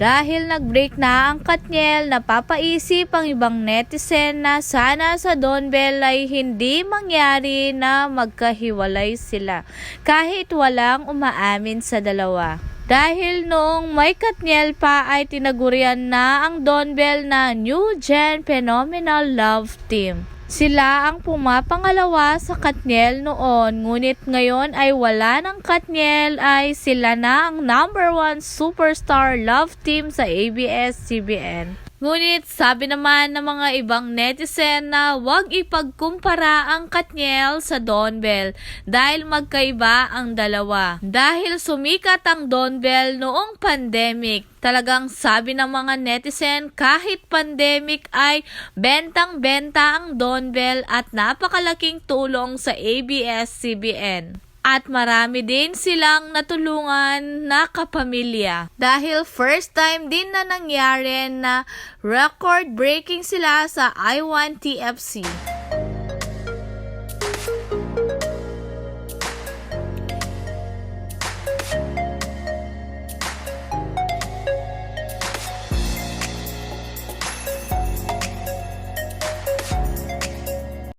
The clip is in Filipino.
Dahil nag-break na ang Katniel, napapaisip ang ibang netizen na sana sa Don Bell ay hindi mangyari na magkahiwalay sila kahit walang umaamin sa dalawa. Dahil noong may Katniel pa ay tinagurian na ang Don Bell na New Gen Phenomenal Love Team. Sila ang pumapangalawa sa Katniel noon, ngunit ngayon ay wala ng Katniel ay sila na ang number one superstar love team sa ABS-CBN. Ngunit sabi naman ng mga ibang netizen na huwag ipagkumpara ang Katniel sa Don Bell dahil magkaiba ang dalawa. Dahil sumikat ang Don Bell noong pandemic, talagang sabi ng mga netizen kahit pandemic ay bentang-benta ang Don Bell at napakalaking tulong sa ABS-CBN. At marami din silang natulungan na kapamilya. Dahil first time din na nangyari na record breaking sila sa I1 TFC.